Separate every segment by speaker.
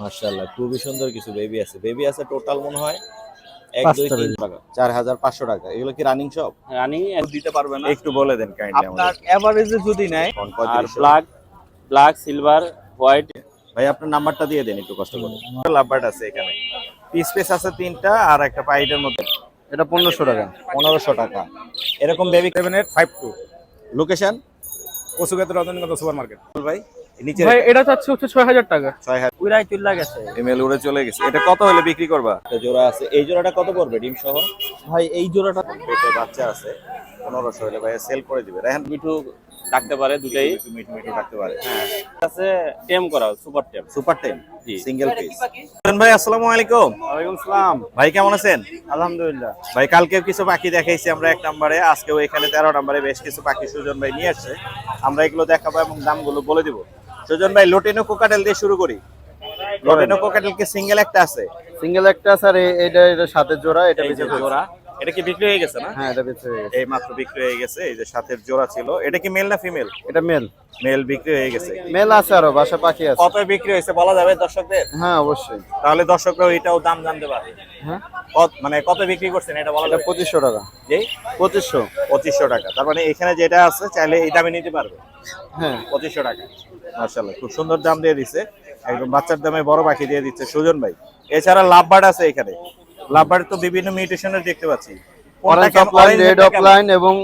Speaker 1: মাশাআল্লাহ খুবই সুন্দর কিছু বেবি আছে। বেবি আছে টোটাল মনে হয় চার হাজার পাঁচশো টাকা। এগুলো কি রানিং সব
Speaker 2: রানিং দিতে পারবে না।
Speaker 1: একটু বলে দেন কাইন্ডলি
Speaker 2: আপনার এভারেজে যদি নেয় আর ব্ল্যাক ব্ল্যাক সিলভার হোয়াইট
Speaker 1: ভাই আপনার নাম্বারটা দিয়ে দেন একটু কষ্ট করে। লাভবার্ড আছে এখানে। পিস পিস আছে তিনটা আর একটা পাইটের মধ্যে।
Speaker 3: এটা পনেরোশো টাকা।
Speaker 1: পনেরোশো টাকা। এরকম baby
Speaker 4: eight five two
Speaker 1: location
Speaker 4: কসুগাতে Rajanigandha super market
Speaker 1: ভাই। নিচে
Speaker 3: ভাই এটা চাচ্ছে হচ্ছে ছয় হাজার টাকা।
Speaker 1: ছয় হাজার।
Speaker 2: উড়াই চুল্লা গেছে।
Speaker 1: ইমেল উড়ে চলে গেছে। এটা কত হলে বিক্রি করবা? জোড়া আছে। এই জোড়াটা কত পড়বে ডিম সহ?
Speaker 2: ভাই এই জোড়াটা
Speaker 1: পেটে বাচ্চা আছে। পনেরোশো হলে ভাই সেল করে দিবে। রেহান
Speaker 2: মিঠু ডাকতে পারে দুটাই।
Speaker 1: মিঠু মিঠু মিঠু পারে।
Speaker 2: হ্যাঁ। আছে টেম করা সুপার টেম।
Speaker 1: সুপার
Speaker 2: জি।
Speaker 1: সিঙ্গেল পিস ভাই আসসালামু আলাইকুম।
Speaker 2: ওয়ালাইকুম সালাম।
Speaker 1: ভাই কেমন আছেন?
Speaker 2: আলহামদুলিল্লাহ।
Speaker 1: ভাই কালকেও কিছু পাখি দেখাইছি আমরা এক নম্বরে। আজকেও এখানে তেরো নম্বরে বেশ কিছু পাখি সুজন ভাই নিয়ে আসছে। আমরা এগুলো দেখাবো এবং দামগুলো বলে দিব। সুজন ভাই লোটিনো কোকাটেল দিয়ে শুরু করি। লোটিনো কোকাটেল কি সিঙ্গেল একটা আছে।
Speaker 3: সিঙ্গেল একটা স্যার এটা এটা সাতের জোড়া এটা বেঁচে
Speaker 1: জোড়া। এটা কি বিক্রি হয়ে গেছে না?
Speaker 3: হ্যাঁ এটা বেঁচে হয়ে গেছে।
Speaker 1: এই মাত্র বিক্রি হয়ে গেছে এই যে সাথের জোড়া ছিল। এটা কি মেল না ফিমেল
Speaker 3: এটা মেল
Speaker 1: মেল বিক্রি হয়ে গেছে।
Speaker 3: মেল আছে আরও বাসা পাখি আছে।
Speaker 1: কত বিক্রি হয়েছে বলা যাবে দর্শকদের?
Speaker 3: হ্যাঁ অবশ্যই।
Speaker 1: তাহলে দর্শকরাও এটাও দাম জানতে পারবে।
Speaker 3: হ্যাঁ?
Speaker 1: কত মানে কত বিক্রি করছেন এটা বলা যাবে?
Speaker 3: পঁচিশশো টাকা।
Speaker 1: যে
Speaker 3: পঁচিশশো।
Speaker 1: পঁচিশশো টাকা। তার মানে এখানে যেটা আছে চাইলে এই দামে নিতে পারবে।
Speaker 3: হ্যাঁ।
Speaker 1: পঁচিশশো টাকা। মার্শাল্লাহ খুব সুন্দর দাম দিয়ে দিচ্ছে একদম বাচ্চার দামে বড় পাখি দিয়ে দিচ্ছে সুজন ভাই। এছাড়া লাভবার্ড আছে এখানে। লাভবার্ড তো বিভিন্ন মিউটেশনের দেখতে পাচ্ছি।
Speaker 3: Orange offline red? অফলাইন এবং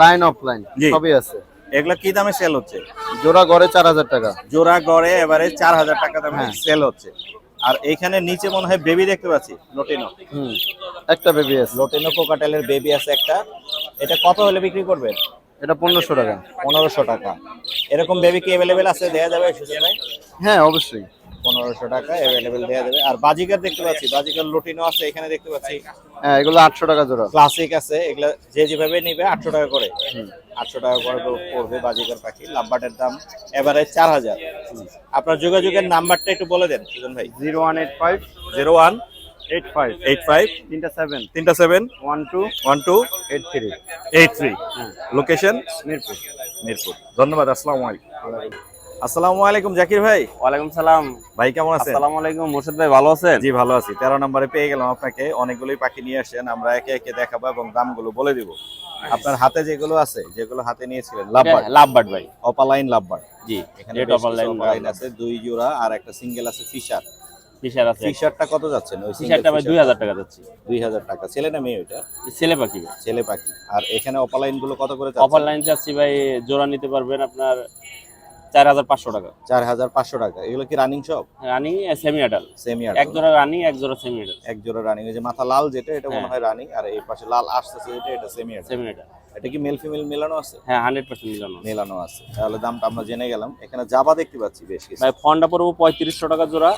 Speaker 3: লাইন অফলাইন সবই আছে।
Speaker 1: এগুলো কি দামে সেল হচ্ছে?
Speaker 3: জোড়া গড়ে চার হাজার টাকা।
Speaker 1: জোড়া গড়ে এবারে চার হাজার টাকা দামে
Speaker 3: হ্যাঁ।
Speaker 1: সেল হচ্ছে। আর এইখানে নিচে মনে হয় বেবি দেখতে পাচ্ছি লোটিনো
Speaker 3: হুম একটা বেবি আছে।
Speaker 1: লোটিনো কোকাটেলের বেবি আছে একটা। এটা কত হলে বিক্রি করবেন?
Speaker 3: এটা পনেরোশো টাকা।
Speaker 1: পনেরোশো টাকা। এরকম বেবি কি অ্যাভেলেবেল আছে? দেওয়া যাবে সুজন ভাই
Speaker 3: হ্যাঁ অবশ্যই।
Speaker 1: পনেরোশো টাকা অ্যাভেলেবেল দেওয়া যাবে। আর বাজিকার দেখতে পাচ্ছি বাজিকার লোটিনো আছে এখানে দেখতে পাচ্ছি।
Speaker 3: হ্যাঁ এগুলো আটশো টাকা জোড়া।
Speaker 1: ক্লাসিক আছে এগুলা যে যেভাবে নিবে আটশো টাকা করে। আটশো টাকা করে পড়বে বাজিকার পাখি। লাভবাটের দাম এবারে চার হাজার। আপনার যোগাযোগের নাম্বারটা একটু বলে দেন সুজন ভাই।
Speaker 3: Zero one eight five.
Speaker 1: Zero one
Speaker 3: eight five
Speaker 1: eight five
Speaker 3: তিনটা সেভেন
Speaker 1: তিনটা seven
Speaker 3: one two
Speaker 1: one two
Speaker 3: eight three
Speaker 1: eight three location
Speaker 3: Mirpur
Speaker 1: Mirpur ধন্যবাদ আসসালামু আলাইকুম আসসালামু আলাইকুম জাকির ভাই.
Speaker 2: ওয়ালাইকুম সালাম।
Speaker 1: ভাই কেমন আছেন?
Speaker 2: আসসালামু আলাইকুম মোর্শেদ ভাই ভালো আছেন?
Speaker 1: জি ভালো আছি। তেরো নম্বরে পেয়ে গেলাম আপনাকে। অনেকগুলোই পাখি নিয়ে আসেন। আমরা একে একে দেখাবো এবং দামগুলো বলে দিব। আপনার হাতে যেগুলো আছে যেগুলো হাতে নিয়েছিলেন লাভবার্ড।
Speaker 2: লাভবার্ড ভাই।
Speaker 1: Opaline lovebird.
Speaker 2: জি
Speaker 1: এখানে অপালাইন আছে। দুই জোড়া আর একটা সিঙ্গেল আছে ফিশার।
Speaker 2: ফিশার আছে
Speaker 1: ফিশারটা কত যাচ্ছে ওই
Speaker 2: ফিশারটা আমি দুই হাজার টাকা যাচ্ছে
Speaker 1: দুই হাজার টাকা। ছেলে না মেয়ে ওইটা?
Speaker 2: ছেলে পাখি।
Speaker 1: ছেলে পাখি। আর এখানে অপালাইনগুলো কত করে যাচ্ছে?
Speaker 2: অফার লাইন যাচ্ছি ভাই জোড়া নিতে পারবেন আপনার চার হাজার পাঁচশো টাকা।
Speaker 1: চার হাজার পাঁচশো টাকা। এগুলো কি রানিং সব
Speaker 2: রানিং সেমি আডাল
Speaker 1: সেমি
Speaker 2: এক জোড়া রানিং এক জোড়া সেমি আডাল
Speaker 1: এক জোড়া রানিং যে মাথা লাল যেটা এটা মনে
Speaker 2: হ্যাঁ।
Speaker 1: হয় রানিং আর এই পাশে লাল আসতেছে যেটা এটা সেমি
Speaker 2: সেমি আডাল
Speaker 1: এটা কি মেল ফিমেল মেলানো আছে?
Speaker 2: হ্যাঁ হান্ড্রেড পার্সেন্ট মিলানো
Speaker 1: মেলানো আছে। তাহলে দামটা আমরা জেনে গেলাম। এখানে জাবা দেখতে পাচ্ছি বেশ কিছু।
Speaker 2: ভাই ফন্ডা পড়ব পঁয়ত্রিশশো টাকা জোড়া।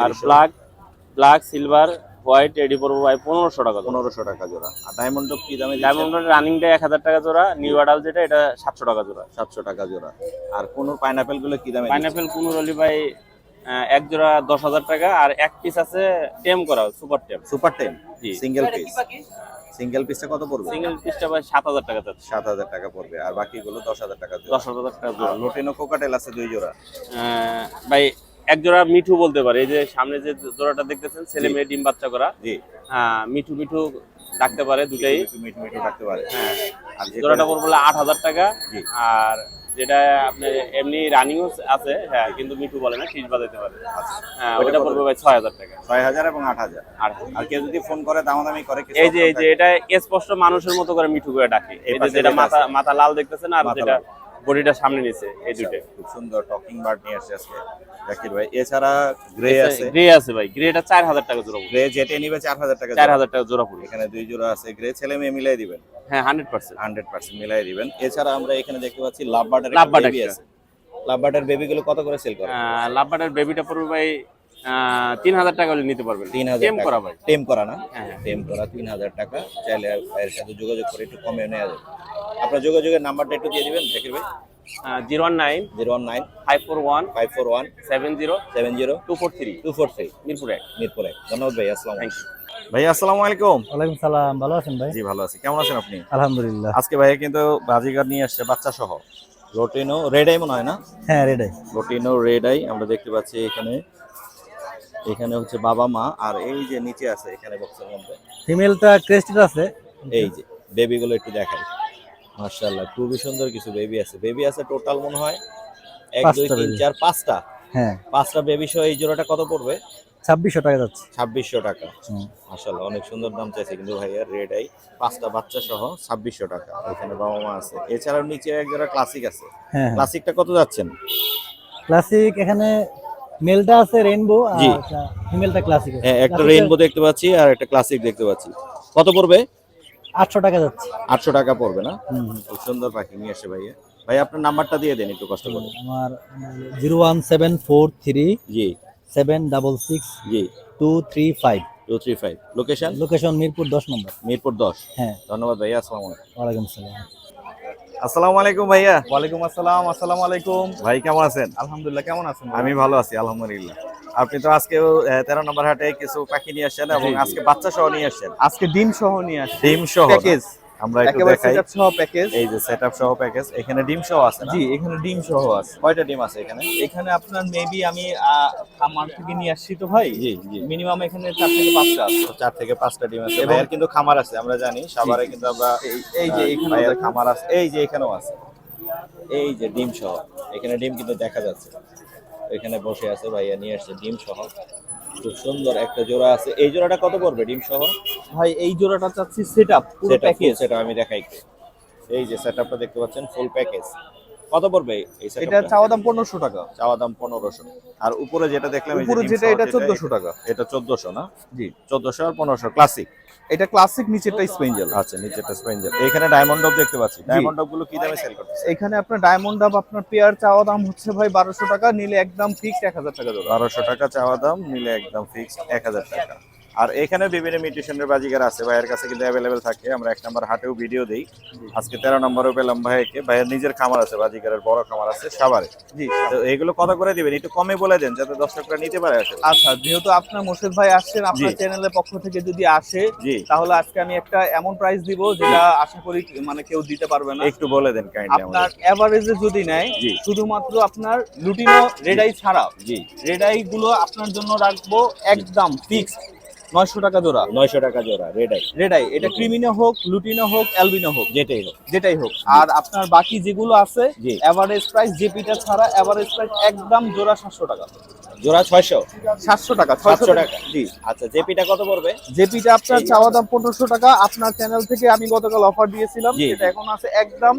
Speaker 2: আর ব্ল্যাক ব্ল্যাক সিলভার হোয়াইট এডি পড়ব ভাই পনেরোশো টাকা
Speaker 1: পনেরোশো টাকা জোড়া। আর ডায়মন্ড কি দামে
Speaker 2: ডায়মন্ড রানিংটা এক হাজার টাকা জোড়া নিউ আডাল যেটা এটা সাতশো টাকা জোড়া।
Speaker 1: সাতশো টাকা জোড়া। আর কোন পাইনাপেলগুলো কি দামে
Speaker 2: পাইনাপেল পনেরো হলি ভাই এক জোড়া দশ হাজার টাকা আর এক পিস আছে টেম করা সুপার টেম
Speaker 1: সুপার
Speaker 2: জি।
Speaker 1: সিঙ্গেল পিস সিঙ্গেল পিসটা কত পড়বে?
Speaker 2: সিঙ্গেল পিসটা ভাই সাত হাজার টাকা যাচ্ছে
Speaker 1: সাত হাজার টাকা পড়বে। আর বাকিগুলো দশ হাজার টাকা
Speaker 2: দশ হাজার টাকা
Speaker 1: লোটেনো কোকাটেল আছে দুই জোড়া।
Speaker 2: আহ, ভাই এক জোড়া মিঠু বলতে পারে। এই যে সামনে যে জোড়াটা দেখতেছেন ছেলে মেয়ে ডিম বাচ্চা করা।
Speaker 1: জি।
Speaker 2: হ্যাঁ মিঠু মিঠু ডাকতে পারে দুটাই।
Speaker 1: মিঠু মিঠু রাখতে পারে।
Speaker 2: হ্যাঁ
Speaker 1: আর
Speaker 2: জোড়াটা পড়বে আট হাজার টাকা।
Speaker 1: জি।
Speaker 2: আর যেটা আপনার এমনি রানিংও আছে হ্যাঁ কিন্তু মিঠু বলে না টিস বাজাইতে পারে। হ্যাঁ
Speaker 1: ওটা
Speaker 2: পড়বে ভাই ছয় হাজার টাকা।
Speaker 1: ছয় হাজার এবং আট হাজার।
Speaker 2: আর
Speaker 1: আর কেউ যদি ফোন করে দামাদামি করে কিছু
Speaker 2: এই যে এই যে এটা স্পষ্ট মানুষের মতো করে মিঠু করে ডাকে।
Speaker 1: এই
Speaker 2: যে যেটা মাথা মাথা লাল দেখতেছেন আর যেটা। বডিটা সামনে নিচে এই দুটো
Speaker 1: খুব সুন্দর টকিং বার্ড নিয়ে আসছে আজকে। জাকির ভাই এছাড়া গ্রে আছে?
Speaker 2: গ্রে আছে ভাই গ্রেটা চার হাজার টাকা জোড়া
Speaker 1: গ্রে যেটা নিবে চার হাজার টাকা
Speaker 2: চার
Speaker 1: জোড়া।
Speaker 2: হাজার টাকা জোড়া পড়বে
Speaker 1: এখানে দুই জোড়া আছে গ্রে ছেলে মেয়ে মিলাই দিবেন?
Speaker 2: হ্যাঁ হান্ড্রেড পার্সেন্ট
Speaker 1: হান্ড্রেড পার্সেন্ট মিলাই দিবেন। এছাড়া আমরা এখানে দেখতে পাচ্ছি লাভ বার্ডের লাভ
Speaker 2: একটা।
Speaker 1: আছে। লাভ বার্ডের বেবি গুলো কত করে সেল করে?
Speaker 2: লাভবাটার বেবিটা পড়বে ভাই তিন হাজার টাকা হলে নিতে পারবেন।
Speaker 1: তিন হাজার
Speaker 2: টেম করা ভাই।
Speaker 1: টেম করা না?
Speaker 2: হ্যাঁ
Speaker 1: টেম করা তিন হাজার টাকা। চাইলে ভাইয়ের সাথে যোগাযোগ করে একটু কমে নেওয়া যাবে। আপনার যোগাযোগের নাম্বারটা একটু দিয়ে দিবেন জাকির ভাই।
Speaker 2: Zero one nine
Speaker 1: zero one nine
Speaker 2: five four one
Speaker 1: five four one
Speaker 2: seven zero
Speaker 1: seven zero
Speaker 2: two four three
Speaker 1: two four three
Speaker 2: Mirpur এক।
Speaker 1: মিরপুর এক। ধন্যবাদ ভাই আসসালাম
Speaker 2: থ্যাংক ইউ
Speaker 1: ভাই আসসালামু আলাইকুম।
Speaker 3: ওয়ালাইকুম সালাম ভালো আছেন ভাই?
Speaker 1: জি ভালো আছি। কেমন আছেন আপনি?
Speaker 3: আলহামদুলিল্লাহ।
Speaker 1: আজকে ভাই কিন্তু নিয়ে আসছে বাচ্চা সহ। রোটিনো রেড আই মনে হয় না?
Speaker 3: হ্যাঁ রেডাই
Speaker 1: রোটিনো রেড আই আমরা দেখতে পাচ্ছি এখানে। এখানে হচ্ছে বাবা মা আর এই যে নিচে আছে এখানে বক্সের মধ্যে।
Speaker 3: ফিমেলটা ক্রেস্টেড আছে।
Speaker 1: এই যে বেবি গুলো একটু দেখাই। মার্শাল্লাহ খুবই সুন্দর কিছু বেবি আছে। বেবি আছে টোটাল মনে হয় এক দুই তিন। চার পাঁচটা?
Speaker 3: হ্যাঁ।
Speaker 1: পাঁচটা বেবি সহ এই জোড়াটা কত পড়বে?
Speaker 3: ছাব্বিশশো টাকা যাচ্ছে।
Speaker 1: ছাব্বিশশো টাকা।
Speaker 3: হুম।
Speaker 1: মাসাল্লাহ অনেক সুন্দর দাম চাইছে কিন্তু ভাইয়া রেড আই পাঁচটা বাচ্চা সহ ছাব্বিশশো টাকা। এখানে বাবা মা আছে। এছাড়াও নিচে এক জোড়া ক্লাসিক আছে।
Speaker 3: হ্যাঁ
Speaker 1: ক্লাসিকটা কত যাচ্ছেন?
Speaker 3: ক্লাসিক এখানে মেলটা আছে রেইনবো আর ফিমেলটা ক্লাসিক
Speaker 1: হ্যাঁ একটা রেইনবো দেখতে পাচ্ছি আর একটা ক্লাসিক দেখতে পাচ্ছি। কত পড়বে?
Speaker 3: আটশো টাকা যাচ্ছে।
Speaker 1: আটশো টাকা পড়বে না? খুব সুন্দর পাখি নিয়ে আসে ভাইয়া। ভাই আপনার নাম্বারটা দিয়ে দেন একটু কষ্ট করে।
Speaker 3: আমার zero one seven four three
Speaker 1: জি।
Speaker 3: সেভেন ডাবল সিক্স
Speaker 1: জি।
Speaker 3: Two three five.
Speaker 1: Two three five. Location?
Speaker 3: Location Mirpur দশ নম্বর।
Speaker 1: মিরপুর দশ।
Speaker 3: হ্যাঁ।
Speaker 1: ধন্যবাদ ভাইয়া আসসালামু আলাইকুম।
Speaker 3: ওয়ালাইকুম সালাম
Speaker 1: আসসালামু আলাইকুম ভাইয়া।
Speaker 4: ওয়ালাইকুম আসসালাম আসসালামু আলাইকুম।
Speaker 1: ভাই কেমন আছেন?
Speaker 4: আলহামদুলিল্লাহ কেমন আছেন
Speaker 1: আমি ভালো আছি আলহামদুলিল্লাহ। আপনি তো আজকে তেরো নম্বর হাটে কিছু পাখি নিয়ে আসছেন এবং। আজকে বাচ্চা সহ নিয়ে আসছেন।
Speaker 4: আজকে ডিম সহ নিয়ে আসছি।
Speaker 1: ডিম সহ
Speaker 4: প্যাকেজ
Speaker 1: আমরা একটু দেখাই।
Speaker 4: সেটআপ সহ প্যাকেজ
Speaker 1: এই যে সেটআপ সহ প্যাকেজ এখানে ডিম সহ আছে
Speaker 4: জি এখানে ডিম সহ আছে।
Speaker 1: কয়টা ডিম আছে এখানে?
Speaker 4: এখানে আপনার মেবি আমি খামার থেকে নিয়ে আসছি তো ভাই।
Speaker 1: জি জি।
Speaker 4: মিনিমাম এখানে চার থেকে পাঁচটা আছে।
Speaker 1: চার থেকে পাঁচটা ডিম আছে।
Speaker 4: এবং-
Speaker 1: কিন্তু খামার আছে আমরা জানি। সাভারে কিন্তু আমরা
Speaker 4: এই- যে
Speaker 1: আহ,
Speaker 4: এখানেও
Speaker 1: খামার আছে। এই যে এখানেও আছে। এই যে ডিম সহ। এখানে ডিম কিন্তু দেখা যাচ্ছে। এখানে বসে আছে ভাইয়া নিয়ে আসছে ডিম সহ খুব সুন্দর একটা জোড়া আছে। এই জোড়াটা কত পড়বে ডিম সহ
Speaker 4: ভাই এই জোড়াটা চাচ্ছি সেটআপ পুরো
Speaker 1: সেটা
Speaker 4: প্যাকেজ
Speaker 1: সেটা আমি দেখাই। এই যে সেট আপটা দেখতে পাচ্ছেন ফুল প্যাকেজ কত পড়বে এই
Speaker 4: এটা চাওয়া দাম পনেরোশো টাকা।
Speaker 1: চাওয়া দাম পনেরোশো। আর উপরে যেটা দেখলাম এই
Speaker 4: উপরে যেটা এটা চোদ্দশো টাকা।
Speaker 1: এটা চোদ্দশো না?
Speaker 4: জি।
Speaker 1: চোদ্দশো আর পনেরোশো ক্লাসিক
Speaker 4: এটা ক্লাসিক নিচেরটা স্পেঞ্জেল
Speaker 1: আচ্ছা নিচেরটা স্পেঞ্জার এখানে ডায়মন্ড ডব দেখতে পাচ্ছি। ডায়মন্ড ডবগুলো কি দামে সেল করতেছে?
Speaker 4: এখানে আপনার ডায়মন্ড ডাব আপনার পেয়ার চাওয়া দাম হচ্ছে ভাই বারোশো টাকা নিলে একদম ফিক্সড এক হাজার টাকা দেবো
Speaker 1: বারোশো টাকা চাওয়া দাম নিলে একদম ফিক্সড এক হাজার টাকা। আর এখানে বিভিন্ন মিউটেশনের বাজিগার আছে ভাইয়ের কাছে কিন্তু অ্যাভেলেবেল থাকে। আমরা এক নম্বর হাটেও ভিডিও দিই। আজকে তেরো নম্বরেও পেলাম ভাইকে। ভাইয়ের নিজের খামার আছে বাজিগারের বড় খামার আছে সাভারে।
Speaker 4: জি।
Speaker 1: তো এগুলো কত করে দিবেন? একটু কমে বলে দেন যাতে দর্শকরা নিতে পারে আসলে।
Speaker 4: আচ্ছা যেহেতু আপনার মোর্শেদ ভাই আসছেন আপনার। চ্যানেলের পক্ষ থেকে যদি আসে তাহলে আজকে আমি একটা এমন প্রাইস দিব যেটা আশা করি মানে কেউ দিতে পারবে না।
Speaker 1: একটু বলে দেন কাইন্ডলি
Speaker 4: আপনার এভারেজে যদি নেয়। শুধুমাত্র আপনার লুটিনো রেডাই ছাড়া
Speaker 1: জি।
Speaker 4: রেডাই গুলো আপনার জন্য রাখব একদম ফিক্সড নয়শো টাকা জোড়া।
Speaker 1: নয়শো টাকা জোড়া রেড আই
Speaker 4: রেডাই এটা ক্রিমিনো হোক লুটিনো হোক অ্যালবিনো হোক
Speaker 1: যেটাই হোক।
Speaker 4: যেটাই হোক। আর আপনার বাকি যেগুলো আছে
Speaker 1: জি।
Speaker 4: এভারেজ প্রাইস জেপিটা ছাড়া এভারেজ প্রাইস একদম জোড়া সাতশো টাকা।
Speaker 1: জোড়া ছয়শো?
Speaker 4: সাতশো টাকা
Speaker 1: সাতশো
Speaker 4: ছয়শো
Speaker 1: টাকা।
Speaker 4: জি।
Speaker 1: আচ্ছা জেপিটা কত পড়বে?
Speaker 4: জেপিটা আপনার চাওয়া দাম পনেরোশো টাকা। আপনার চ্যানেল থেকে আমি গতকাল অফার দিয়েছিলাম। এটা এখন আছে একদম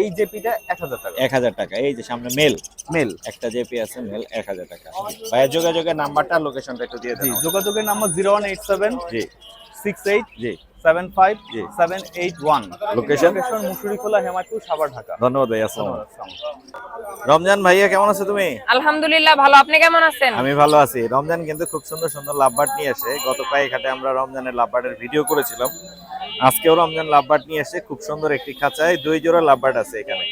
Speaker 4: এই জেপিটা এক হাজার টাকা।
Speaker 1: এক হাজার টাকা এই যে সামনে মেল।
Speaker 4: মেল।
Speaker 1: একটা জেপি আছে মেল এক হাজার টাকা। ভাইয়া যোগাযোগের নাম্বারটা লোকেশনটা একটু দিয়ে
Speaker 4: জি
Speaker 1: দেন
Speaker 4: যোগাযোগের number zero one eight seven
Speaker 1: জি।
Speaker 4: সিক্স এইট
Speaker 1: জি।
Speaker 4: সেভেন ফাইভ
Speaker 1: জি।
Speaker 4: Seven eight one
Speaker 1: Location?
Speaker 4: Location Musurikhola Hemayetpur Savar Dhaka.
Speaker 1: ধন্যবাদ ভাই আসসালাম রমজান ভাইয়া কেমন আছো তুমি?
Speaker 5: আলহামদুলিল্লাহ ভালো। আপনি কেমন আছেন?
Speaker 1: আমি ভালো আছি। রমজান কিন্তু খুব সুন্দর সুন্দর লাভবাট নিয়ে আসে। গত কয়েক হাটে আমরা রমজানের লাভবাটের ভিডিও করেছিলাম। আজকেও রমজান লাভবাট নিয়ে এসে খুব সুন্দর একটি খাঁচায় দুই জোড়া লাভবাট আছে এখানে।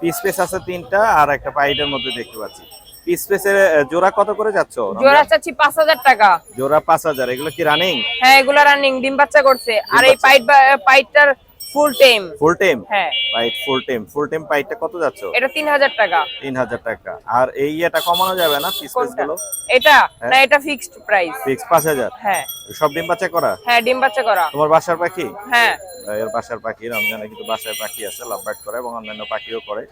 Speaker 1: পিস পিস আছে তিনটা আর একটা পাইডের মধ্যে দেখতে পাচ্ছি। পিস পিসের জোড়া কত করে যাচ্ছ
Speaker 5: জোড়া চাচ্ছি পাঁচ হাজার টাকা।
Speaker 1: জোড়া পাঁচ হাজার এগুলো কি রানিং
Speaker 5: হ্যাঁ এগুলা রানিং ডিম বাচ্চা করছে। আর এই। পাইট পাইটটার ফুল টাইম
Speaker 1: ফুল টাইম
Speaker 5: হ্যাঁ।
Speaker 1: পাইট ফুল টাইম ফুল টাইম পাইটটা কত যাচ্ছ?
Speaker 5: এটা তিন হাজার টাকা।
Speaker 1: তিন হাজার টাকা। আর এই ইয়েটা কমানো যাবে না? পিস পিসগুলো?
Speaker 5: এটা?
Speaker 1: হ্যাঁ।
Speaker 5: না এটা ফিক্সড প্রাইস
Speaker 1: ফিক্স পাঁচ হাজার?
Speaker 5: হ্যাঁ।
Speaker 1: সব ডিম বাচ্চা করা?
Speaker 5: হ্যাঁ ডিম বাচ্চা করা।
Speaker 1: তোমার বাসার পাখি?
Speaker 5: হ্যাঁ।
Speaker 1: এর বাসার পাখি রমজানে কিন্তু বাসায় পাখি আছে লাভবাট করে এবং অন্যান্য পাখিও করে।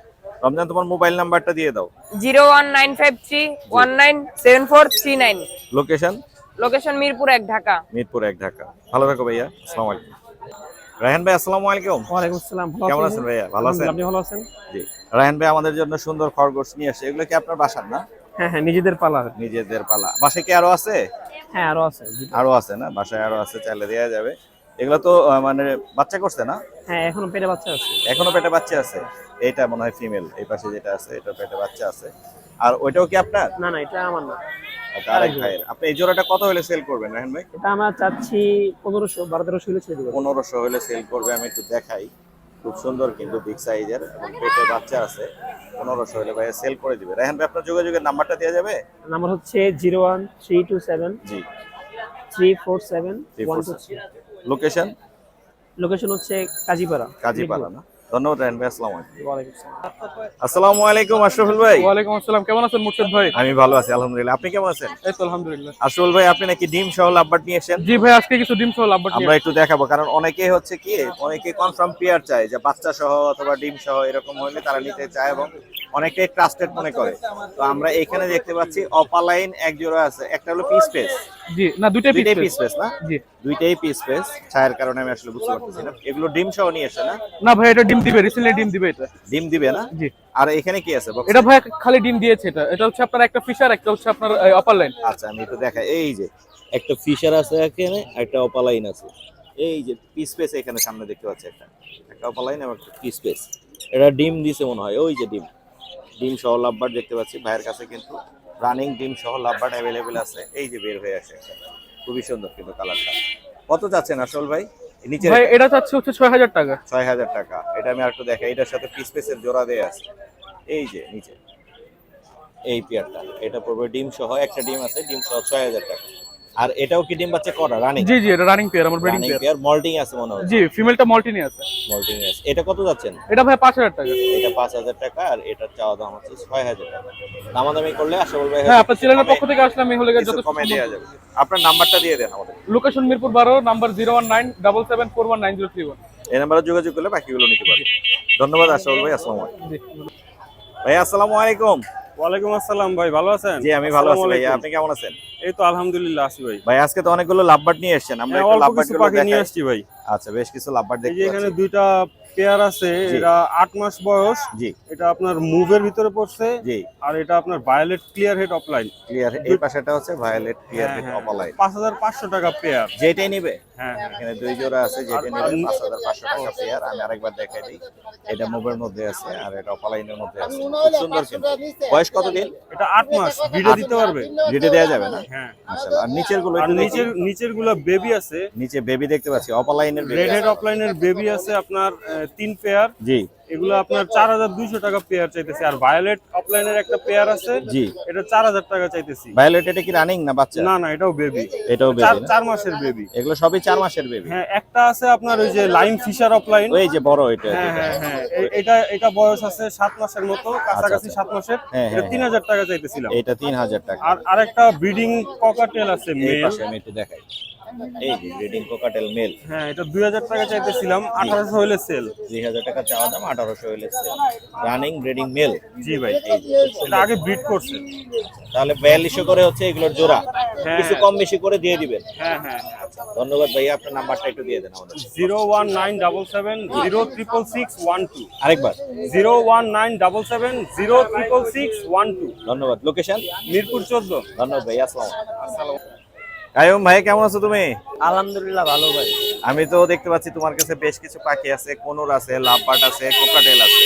Speaker 1: রমজান তোমার মোবাইল নাম্বারটা দিয়ে দাও।
Speaker 5: Zero one nine five three one nine seven four three nine.
Speaker 1: Location
Speaker 5: location Mirpur এক ঢাকা।
Speaker 1: মিরপুর এক ঢাকা। ভালো থাকো ভাইয়া। আসসালামু আলাইকুম। রায়হান ভাই আসসালামু আলাইকুম।
Speaker 6: ওয়ালাইকুম আসসালাম
Speaker 1: কেমন আছেন? ভাইয়া? ভালো আছেন?
Speaker 6: আপনি ভালো আছেন?
Speaker 1: জি। রায়হান ভাই আমাদের জন্য সুন্দর খরগোশ নিয়ে আসে। এগুলো কি আপনার বাসার না?
Speaker 6: হ্যাঁ হ্যাঁ নিজেদের পালা।
Speaker 1: নিজেদের পালা। বাসায় কি আরও আছে?
Speaker 6: হ্যাঁ আরও আছে।
Speaker 1: আরও আছে না? বাসায় আরও আছে চাইলে দেওয়া যাবে। এগুলো তো মানে বাচ্চা করছে না?
Speaker 6: হ্যাঁ এখনও পেটে বাচ্চা আছে।
Speaker 1: এখনও পেটে বাচ্চা আছে? এইটা মনে হয় ফিমেল। এই পাশে যেটা আছে এটা পেটে বাচ্চা আছে। আর ওইটাও কি আপনার?
Speaker 6: না না এটা আমার না।
Speaker 1: আরেক ভাইয়ের। আপনি এই জোড়াটা কত হলে সেল করবেন রাহেন ভাই?
Speaker 6: এটা আমরা চাচ্ছি পনেরোশো বারো তেরোশো হলে ছেড়ে দেবো
Speaker 1: পনেরোশো হলে সেল করবে আমি একটু দেখাই। খুব সুন্দর কিন্তু বিগ সাইজের এবং পেটে বাচ্চা আছে। পনেরোশো হলে ভাইয়া সেল করে দিবে। ভাই আপনার যোগাযোগের নাম্বারটা দেওয়া যাবে?
Speaker 6: নাম্বার হচ্ছে zero one three two seven
Speaker 1: জি।
Speaker 6: Three four seven
Speaker 1: location
Speaker 6: location হচ্ছে কাজীপাড়া।
Speaker 1: কাজীপাড়া না? ধন্যবাদ রায়ন ভাই আসসালামু আলাইকুম। আসসালামু। আলাইকুম আশরাফুল ভাই।
Speaker 7: ওয়ালাইকুম আসসালাম কেমন আছেন মুর্শিদ ভাই?
Speaker 1: আমি ভালো আছি আলহামদুলিল্লাহ। আপনি কেমন আছেন?
Speaker 7: এই তো আলহামদুলিল্লাহ।
Speaker 1: আশরাফুল ভাই আপনি নাকি ডিম সহ লাভবাট নিয়ে এসেছেন
Speaker 7: জি ভাই আজকে কিছু ডিম সহ লাভবাট
Speaker 1: আমরা একটু দেখাবো কারণ অনেকে হচ্ছে কি অনেকে কনফার্ম পেয়ার চায় যে বাচ্চা সহ অথবা ডিম সহ এরকম হলে তারা নিতে চায় এবং অনেকে ট্রাস্টেড মনে করে। তো আমরা এখানে দেখতে পাচ্ছি অপালাইন এক জোড়া আছে একটা হলো পিস পেস
Speaker 7: জি না দুইটাই পিস
Speaker 1: পিস পেস না?
Speaker 7: জি।
Speaker 1: দুইটাই পিস পেস ছায়ের কারণে আমি আসলে বুঝতে পারতেছি না। এগুলো ডিম সহ নিয়ে এসে না?
Speaker 7: না ভাই এটা ডিম দিবে রিসেন্টলি ডিম দিবে এটা।
Speaker 1: ডিম দিবে না?
Speaker 7: জি।
Speaker 1: আর এখানে কি আছে?
Speaker 7: এটা ভাই খালি ডিম দিয়েছে এটা। এটা হচ্ছে আপনার একটা ফিশার একটা হচ্ছে আপনার আপার লাইন
Speaker 1: আচ্ছা আমি একটু দেখাই। এই যে একটা ফিশার আছে এখানে একটা অপালাইন আছে। এই যে পিস পেস এখানে সামনে দেখতে পাচ্ছি একটা। একটা অপালাইন এবং একটা পিস পেস এটা ডিম দিছে মনে হয়। ওই যে ডিম। ডিম সহ লাভবার দেখতে পাচ্ছি। ভাইয়ের কাছে কিন্তু রানিং ডিম সহ লাভবার অ্যাভেলেবেল আছে। এই যে বের হয়ে আসে। খুবই সুন্দর কিন্তু কালারটা কত যাচ্ছেন আসল ভাই? নিচে
Speaker 7: ভাই এটা চাচ্ছে হচ্ছে ছয় হাজার টাকা।
Speaker 1: ছয় হাজার টাকা। এটা আমি আরেকটু দেখাই এটার সাথে পিস পিসের জোড়া দেয়া আছে। এই যে নিচে। এই পেয়ারটা এটা পড়বে ডিম সহ একটা ডিম আছে ডিম সহ ছয় হাজার টাকা। আর এটাও কি ডিম বাচ্চা করা? রানিং
Speaker 7: জি জি এটা রানিং পেয়ার আমার ব্রিডিং পেয়ার
Speaker 1: পেয়ার মল্টিং আছে মনে হচ্ছে
Speaker 7: জি ফিমেলটা মল্টিনি আছে।
Speaker 1: মল্টিং আছে। এটা কত যাচ্ছেন?
Speaker 7: এটা ভাই পাঁচ হাজার টাকা।
Speaker 1: এটা পাঁচ হাজার টাকা আর এটা চাওয়া দাম হচ্ছে ছয় হাজার টাকা। দামাদামি করলে আশা বলবে
Speaker 7: হ্যাঁ আপনার চ্যানেলের পক্ষ থেকে আসলে আমি হলে যত
Speaker 1: কমে দেওয়া যাবে। আপনার নাম্বারটা দিয়ে দেন আমাদের।
Speaker 7: লোকেশন মিরপুর বারো number zero one nine double seven four one nine zero three one
Speaker 1: এই নাম্বারে যোগাযোগ করলে বাকিগুলো নিতে পারবে। ধন্যবাদ আশরাফুল ভাই আসসালামু আলাইকুম। ভাই আসসালামু আলাইকুম।
Speaker 8: ওয়ালাইকুম আসসালাম ভাই ভালো আছেন?
Speaker 1: জি আমি ভালো আছি ভাই আপনি কেমন আছেন?
Speaker 8: এই তো আলহামদুলিল্লাহ আছি ভাই।
Speaker 1: ভাই আজকে তো অনেকগুলো লাভবাট নিয়ে এসেছেন আমরা
Speaker 8: হ্যাঁ, পাখি নিয়ে আসছি ভাই।
Speaker 1: আচ্ছা বেশ কিছু
Speaker 8: লাভবার্ড
Speaker 1: দেখতে
Speaker 8: এখানে দুইটা পেয়ার আছে এটা আট মাস বয়স।
Speaker 1: জি।
Speaker 8: এটা আপনার মুভের ভিতরে পড়ছে
Speaker 1: জি।
Speaker 8: আর এটা আপনার violet clear head opaline
Speaker 1: clear এই পাশেটা হচ্ছে ভায়োলেট ক্লিয়ার
Speaker 8: হ্যাঁ।
Speaker 1: অপালাইন
Speaker 8: পাঁচ হাজার পাঁচশো টাকা পেয়ার
Speaker 1: যেটাই নিবে।
Speaker 8: হ্যাঁ হ্যাঁ।
Speaker 1: এখানে দুই জোড়া আছে যেটা নিবে পাঁচ হাজার পাঁচশো টাকা পেয়ার আমি আরেকবার দেখাই দিই। এটা মুভের মধ্যে আছে আর এটা অপালাইনের মধ্যে আছে। খুব সুন্দর কিন্তু। বয়স কত দিন?
Speaker 8: এটা আট মাস। ভিডিও দিতে পারবে।
Speaker 1: ভিডিও দেওয়া যাবে না?
Speaker 8: হ্যাঁ।
Speaker 1: মাশাআল্লাহ। আর নিচেরগুলো
Speaker 8: আর নিচের
Speaker 1: নিচের
Speaker 8: নিচেরগুলো বেবি আছে।
Speaker 1: নিচে বেবি দেখতে পাচ্ছি। অপালাইনের বেবি
Speaker 8: রেড হেড অফলাইনের বেবি আছে। আপনার তিন পেয়ার
Speaker 1: জি।
Speaker 8: এগুলো আপনার চার হাজার দুইশো টাকা পেয়ার চাইতেছি। আর ভায়োলেট অফলাইনের একটা পেয়ার আছে
Speaker 1: জি।
Speaker 8: এটা চার হাজার টাকা চাইতেছি।
Speaker 1: ভায়োলেট এটা কি রানিং না বাচ্চা?
Speaker 8: না না এটাও বেবি
Speaker 1: এটাও
Speaker 8: চার
Speaker 1: বেবি
Speaker 8: চার মাসের বেবি
Speaker 1: এগুলো সবই চার মাসের বেবি
Speaker 8: হ্যাঁ একটা আছে আপনার ওই যে লাইম ফিশার অফলাইন
Speaker 1: ওই যে বড় এটা
Speaker 8: হ্যাঁ হ্যাঁ হ্যাঁ এটা এটা বয়স আছে সাত মাসের মতো কাছাকাছি
Speaker 1: আচ্ছা।
Speaker 8: সাত মাসের।
Speaker 1: হ্যাঁ,
Speaker 8: এটা
Speaker 1: হ্যাঁ,
Speaker 8: তিন হাজার টাকা চাইতেছিলাম।
Speaker 1: এটা তিন হাজার টাকা।
Speaker 8: আর আরেকটা ব্রিডিং ককাটেল আছে মেল
Speaker 1: পাশে আমি একটু দেখাই। এই যে ব্রিডিং কোকাটেল মেল
Speaker 8: হ্যাঁ এটা দুই হাজার টাকা চাইতেছিলাম আঠারোশো হইলে সেল
Speaker 1: দুই হাজার টাকা চাওয়া দাম আঠারোশো হইলে রানিং ব্রিডিং মেল
Speaker 8: জি ভাই। এটা আগে ব্রিড করছে।
Speaker 1: তাহলে বিয়াল্লিশশো করে হচ্ছে এগুলোর জোড়া।
Speaker 8: হ্যাঁ।
Speaker 1: কিছু কম বেশি করে দিয়ে দিবেন।
Speaker 8: হ্যাঁ হ্যাঁ
Speaker 1: ধন্যবাদ ভাইয়া আপনার নাম্বারটা একটু দিয়ে দেন আমাদের।
Speaker 8: Zero one nine double seven zero triple six one two.
Speaker 1: আরেকবার।
Speaker 8: Zero one nine double seven zero triple six one two.
Speaker 1: ধন্যবাদ। লোকেশন
Speaker 8: মিরপুর চোদ্দ।
Speaker 1: ধন্যবাদ ভাই আসসালাম কায়ুম ভাই কেমন আছো তুমি?
Speaker 3: আলহামদুলিল্লাহ ভালো ভাই।
Speaker 1: আমি তো দেখতে পাচ্ছি তোমার কাছে বেশ কিছু পাখি আছে কোনুর আছে লাভবাট আছে কোকাটেল আছে।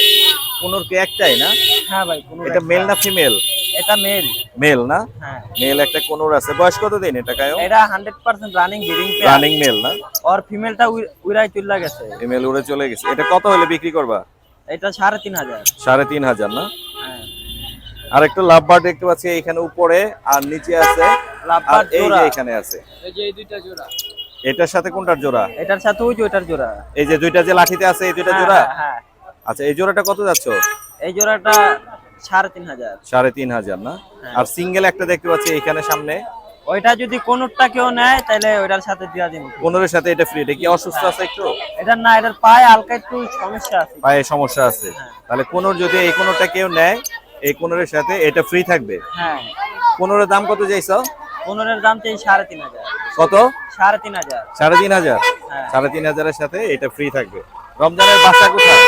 Speaker 1: কোনুর কি একটাই না?
Speaker 3: হ্যাঁ ভাই কোনো
Speaker 1: এটা মেল না ফিমেল?
Speaker 3: এটা মেল।
Speaker 1: মেল না?
Speaker 3: হ্যাঁ।
Speaker 1: মেল একটা কোনুর আছে। বয়স কত দিন এটা কায়ুম?
Speaker 3: এটা hundred percent running breeding
Speaker 1: running male না?
Speaker 3: আর ফিমেলটা উড়াই তুল্লা গেছে।
Speaker 1: ফিমেল উড়ে চলে গেছে। এটা কত হলে বিক্রি করবা?
Speaker 3: এটা সাড়ে তিন হাজার।
Speaker 1: সাড়ে তিন হাজার না?
Speaker 3: হ্যাঁ।
Speaker 1: আর একটা লাভবার দেখতে পাচ্ছি এখানে উপরে আর নিচে আছে আর এই
Speaker 3: জোড়া।
Speaker 1: যে এখানে আছে।
Speaker 3: এই যে এই দুইটা জোড়া।
Speaker 1: এটার সাথে কোনটার জোড়া?
Speaker 3: এটার সাথে ওই যে ওইটার জোড়া।
Speaker 1: এই যে দুইটা যে লাঠিতে আছে এই দুইটা
Speaker 3: হ্যাঁ,
Speaker 1: জোড়া?
Speaker 3: হ্যাঁ, হ্যাঁ।
Speaker 1: আচ্ছা এই জোড়াটা কত যাচ্ছ?
Speaker 3: এই জোড়াটা সাড়ে তিন হাজার।
Speaker 1: সাড়ে তিন হাজার না?
Speaker 3: হ্যাঁ।
Speaker 1: আর সিঙ্গেল একটা দেখতে পাচ্ছি এখানে সামনে।
Speaker 3: ওইটা যদি কোনোটা কেউ নেয় তাহলে ওইটার সাথে দিয়া দিন।
Speaker 1: সাথে এটা ফ্রি এটা কি অসুস্থ আছে একটু?
Speaker 3: এটার না এটার পায়ে হালকা একটু সমস্যা আছে।
Speaker 1: পায়ে সমস্যা আছে। তাহলে কোনোর যদি এই কোনোটা কেউ নেয় এই কোনোর সাথে এটা ফ্রি থাকবে।
Speaker 3: হ্যাঁ।
Speaker 1: কোনোর দাম কত চাইছো?
Speaker 3: পনেরোর দাম চাই সাড়ে তিন হাজার।
Speaker 1: কত?
Speaker 3: সাড়ে তিন হাজার।
Speaker 1: সাড়ে তিন হাজার?
Speaker 3: হ্যাঁ।
Speaker 1: সাড়ে তিন হাজারের সাথে এটা ফ্রি থাকবে। রমজানের বাসা কোথায়?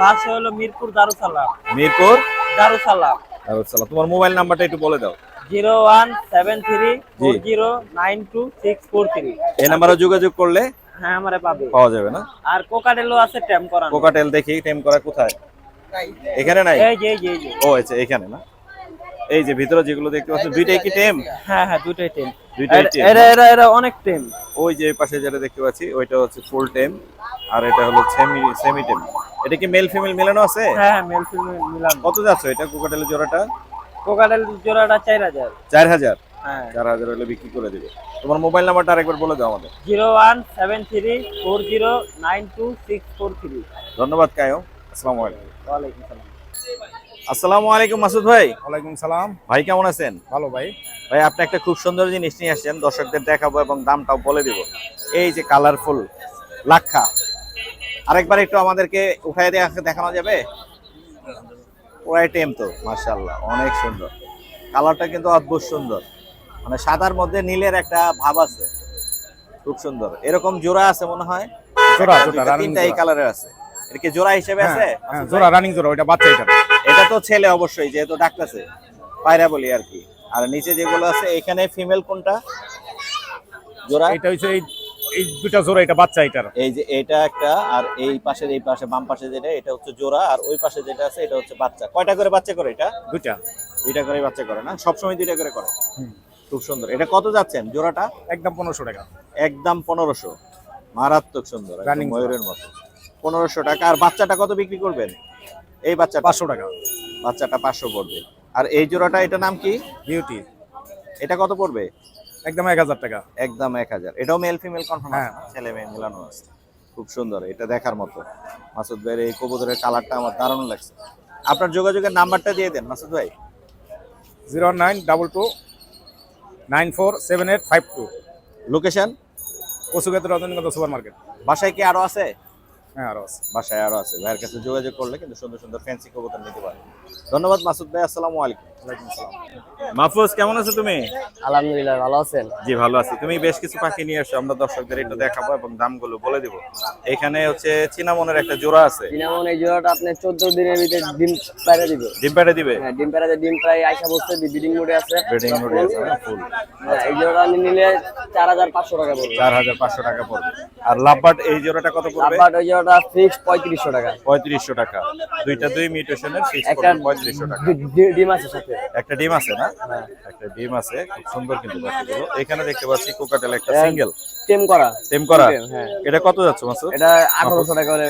Speaker 3: বাস হলো মিরপুর দারুসালাম।
Speaker 1: মিরপুর?
Speaker 3: দারুসালাম।
Speaker 1: দারুসালাম। তোমার মোবাইল নাম্বারটা একটু বলে দাও।
Speaker 3: Zero one seven three four zero nine two six four three.
Speaker 1: এই নাম্বারে যোগাযোগ করলে
Speaker 3: হ্যাঁ আমারে পাবে।
Speaker 1: পাওয়া যাবে না?
Speaker 3: আর কোকাডেলও আছে ট্যাম করানো।
Speaker 1: কোকাটেল দেখি টেম করা কোথায়? এখানে নাই?
Speaker 3: এই যে এই যে।
Speaker 1: ও আচ্ছা এখানে না? এই যে ভিতরে যেগুলো দেখতে পাচ্ছ দুইটাই কি টেম?
Speaker 3: হ্যাঁ হ্যাঁ দুটোই টেম।
Speaker 1: দুইটাই টেম
Speaker 3: এরা এরা এরা অনেক টেম।
Speaker 1: ওই যে পাশে যেটা দেখতে পাচ্ছি ওইটা হচ্ছে ফুল টেম আর এটা হলো সেমি সেমি টেম। এটা কি মেল ফিমেল মিলানো আছে?
Speaker 3: হ্যাঁ হ্যাঁ মেল ফিমেল মিলান।
Speaker 1: কত যাচ্ছে এটা কোকাটেলের জোড়াটা?
Speaker 3: কোকাডেল জোড়াটা চার হাজার।
Speaker 1: চার হাজার?
Speaker 3: হ্যাঁ।
Speaker 1: চার হাজার হলে বিক্রি করে দিবে। তোমার মোবাইল নাম্বারটা আরেকবার বলে দাও আমাদের।
Speaker 3: Zero one seven three four zero nine two six four three.
Speaker 1: ধন্যবাদ কায়ো। আসসালামু আলাইকুম।
Speaker 3: ওয়ালাইকুম সালাম।
Speaker 1: আসসালামু আলাইকুম মাসুদ ভাই।
Speaker 4: ওয়ালাইকুম সালাম।
Speaker 1: ভাই কেমন আছেন?
Speaker 4: ভালো ভাই।
Speaker 1: ভাই আপনি একটা খুব সুন্দর জিনিস নিয়ে আসছেন দর্শকদের দেখাবো এবং দামটাও বলে দিব। এই যে কালারফুল লাক্ষা। আরেকবার একটু আমাদেরকে দেখা দেখানো যাবে? পুরাই টেম তো মার্শাল্লাহ অনেক সুন্দর। কালারটা কিন্তু অদ্ভুত সুন্দর। মানে সাদার মধ্যে নীলের একটা ভাব আছে। খুব সুন্দর। এরকম জোড়া আছে মনে হয়?
Speaker 4: জোড়া,
Speaker 1: তিনটা এই। কালারের আছে। এটা কি জোড়া হিসেবে আছে?
Speaker 4: হ্যাঁ জোড়া রানিং জোড়া ওইটা বাচ্চা এটা
Speaker 1: তো ছেলে অবশ্যই যেহেতু ডাকতেছে। পায়রা বলি আর কি। আর নিচে যেগুলো আছে এখানে ফিমেল কোনটা? জোড়া?
Speaker 4: এটা হচ্ছে এই এই দুটা জোড়া এটা বাচ্চা এটার।
Speaker 1: এই যে এটা একটা আর এই পাশের এই পাশে বাম পাশে যেটা এটা হচ্ছে জোড়া আর ওই পাশে যেটা আছে এটা হচ্ছে বাচ্চা। কয়টা করে বাচ্চা করে এটা?
Speaker 4: দুটা
Speaker 1: দুইটা করে বাচ্চা করে না? সবসময় দুইটা করে করে। খুব সুন্দর। এটা কত যাচ্ছেন জোড়াটা?
Speaker 4: একদম পনেরোশো টাকা।
Speaker 1: একদম পনেরোশো। মারাত্মক সুন্দর ময়ূরের মতো। পনেরোশো টাকা। আর বাচ্চাটা কত বিক্রি করবেন? এই বাচ্চাটা।
Speaker 4: পাঁচশো টাকা।
Speaker 1: বাচ্চাটা পাঁচশো পড়বে। আর এই জোড়াটা এটা নাম কি?
Speaker 4: বিউটি
Speaker 1: এটা কত পড়বে?
Speaker 4: একদম এক হাজার টাকা।
Speaker 1: একদম এক হাজার। এটাও মেল ফিমেল কনফার্ম
Speaker 4: হ্যাঁ।
Speaker 1: ছেলে মেয়ে মেলানো আছে। খুব সুন্দর এটা দেখার মতো। মাসুদ ভাইয়ের এই কবুতরের কালারটা আমার দারুণ লাগছে। আপনার যোগাযোগের নাম্বারটা দিয়ে দেন মাসুদ ভাই।
Speaker 4: Zero nine double two nine four seven eight five two.
Speaker 1: Location
Speaker 4: কচুগাতে Rajanigandha super market
Speaker 1: বাসায় কি আরও আছে?
Speaker 4: হ্যাঁ আরও
Speaker 1: বাসায় আরও আছে। ভাইয়ের কাছে যোগাযোগ করলে কিন্তু সুন্দর সুন্দর ফ্যান্সি কবুতর নিতে পারেন ধন্যবাদ মাসুদ ভাই, আসসালামু আলাইকুম। মাহফুজ কেমন আছো তুমি?
Speaker 3: আলহামদুলিল্লাহ ভালো আছেন?
Speaker 1: জি ভালো আছি। তুমি বেশ কিছু পাখি নিয়ে এসো আমরা দর্শকদের একটু দেখাবো এবং দামগুলো বলে দিব। এখানে হচ্ছে চিনামনের একটা জোড়া আছে।
Speaker 3: এই জোড়াটা আপনি চোদ্দ দিনের ভিতরে ডিম দিবে।
Speaker 1: ডিম পেড়ে দিবে?
Speaker 3: হ্যাঁ ডিম ডিম প্রায় আইসা বসতে ব্রিডিং মোডে আছে।
Speaker 1: ব্রিডিং মোডে আছে ফুল
Speaker 3: হ্যাঁ, এই জোড়াটা নিলে চার হাজার পাঁচশো টাকা পড়বে।
Speaker 1: চার হাজার পাঁচশো টাকা পড়বে। আর লাভবার্ড এই জোড়াটা কত পড়বে?
Speaker 3: লাভবার্ড ওই জোড়াটা ফিক্স পঁয়ত্রিশশো টাকা।
Speaker 1: পঁয়ত্রিশশো টাকা। দুইটা দুই মিউটেশনের ফিক্স
Speaker 3: একটা
Speaker 1: পঁয়ত্রিশশো টাকা।
Speaker 3: ডি- ডি- ডিম আছে সাথে।
Speaker 1: একটা ডিম আছে না? একটা ডিম আছে খুব সুন্দর কিন্তু বাকিগুলো এখানে দেখতে পাচ্ছি কোকাটেল একটা। সিঙ্গেল
Speaker 3: টেম করা।
Speaker 1: টেম করা?
Speaker 3: হ্যাঁ।
Speaker 1: এটা কত যাচ্ছে মাসুদ?
Speaker 3: এটা আঠারোশো টাকা করে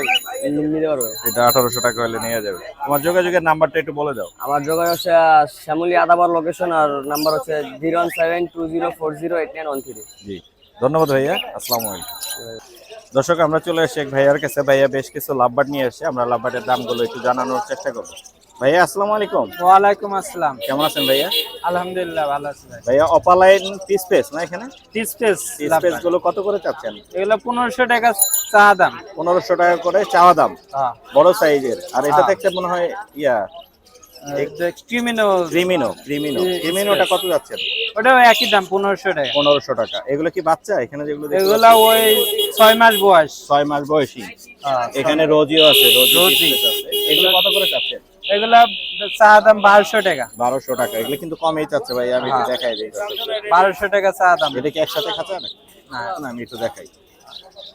Speaker 3: নিতে পারবে।
Speaker 1: এটা আঠারোশো টাকা হলে নেওয়া যাবে। তোমার যোগাযোগের নাম্বারটা একটু বলে দাও।
Speaker 3: আমার যোগাযোগ হচ্ছে আহ, শ্যামলী আদাবার লোকেশন আর নাম্বার হচ্ছে zero one seven two zero four zero eight nine one three
Speaker 1: জি। ধন্যবাদ ভাইয়া। আসসালামু আলাইকুম। দর্শক আমরা চলে এসেছি এক ভাইয়ার কাছে। ভাইয়া বেশ কিছু লাভবাট নিয়ে এসে আমরা লাভবাটের দামগুলো একটু জানানোর চেষ্টা করব। ভাইয়া আসসালামু আলাইকুম।
Speaker 3: ওয়ালাইকুম আসসালাম।
Speaker 1: কেমন আছেন ভাইয়া?
Speaker 3: আলহামদুলিল্লাহ ভালো আছি ভাই।
Speaker 1: ভাইয়া অপালাইন পিস পেস না এখানে?
Speaker 3: স্পেস
Speaker 1: পিস পেসগুলো কত করে চাচ্ছেন?
Speaker 3: এগুলো পনেরোশো টাকা চা দাম।
Speaker 1: পনেরোশো টাকা করে চাওয়া দাম।
Speaker 3: হ্যাঁ।
Speaker 1: বড় সাইজের। আর এটা দেখতে মনে হয় ইয়া
Speaker 3: ক্রিমিনো।
Speaker 1: ক্রিমিনো ক্রিমিনো। ক্রিমিনোটা কত যাচ্ছে
Speaker 3: ওটাও একই দাম টাকা।
Speaker 1: পনেরোশো টাকা। এগুলো কি বাচ্চা? এখানে যেগুলো
Speaker 3: এগুলা ওই ছয় মাস বয়স।
Speaker 1: মাস বয়সী। এখানে রোজিও আছে রোজি এগুলো কত করে চাচ্ছেন?
Speaker 3: এগুলা চা দাম বারোশো টাকা।
Speaker 1: বারোশো টাকা। এগুলো কিন্তু কমই চাচ্ছে ভাই আমি একটু দেখাই দিই।
Speaker 3: বারোশো টাকা চা দাম।
Speaker 1: এটা কি একসাথে খাঁচা না না আমি একটু দেখাই।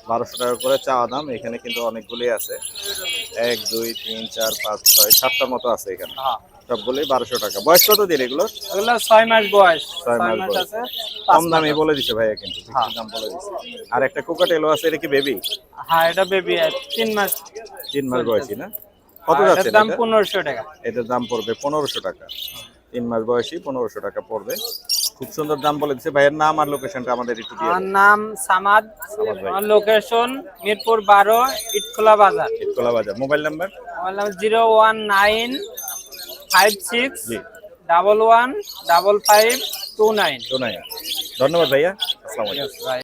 Speaker 1: বারোশো টাকা করে চাওয়া দাম এখানে কিন্তু অনেকগুলি আছে। এক দুই তিন চার পাঁচ ছয় সাতটার মতো আছে এখানে।
Speaker 3: হ্যাঁ।
Speaker 1: সবগুলোই বারোশো টাকা। বয়স কত দিন এগুলো?
Speaker 3: এগুলা ছয় মাস বয়স।
Speaker 1: ছয় মাস বয়স।
Speaker 3: আছে
Speaker 1: কম দামে বলে দিছে ভাইয়া কিন্তু ফিক্সড দাম বলে দিছে। আর একটা কোকাটেলও আছে এটা কি বেবি
Speaker 3: হ্যাঁ এটা বেবি তিন মাস।
Speaker 1: তিন মাস বয়সী না? কত যাচ্ছে
Speaker 3: দাম পনেরোশো টাকা।
Speaker 1: এটার দাম পড়বে পনেরোশো টাকা। তিন মাস বয়সী পনেরোশো টাকা পড়বে। খুব সুন্দর দাম বলে দিচ্ছে ভাইয়ের নাম আর লোকেশনটা আমাদের একটু দিয়ে
Speaker 3: আমার নাম সামাদ। আমার লোকেশন মিরপুর বারো ইটখোলা বাজার।
Speaker 1: ইটকলা বাজার। Mobile number?
Speaker 3: আমার নাম zero one nine five six double one double five two nine.
Speaker 1: তো নাই ধন্যবাদ ভাইয়া। আসসালামু আলাইকুম।
Speaker 3: ভাই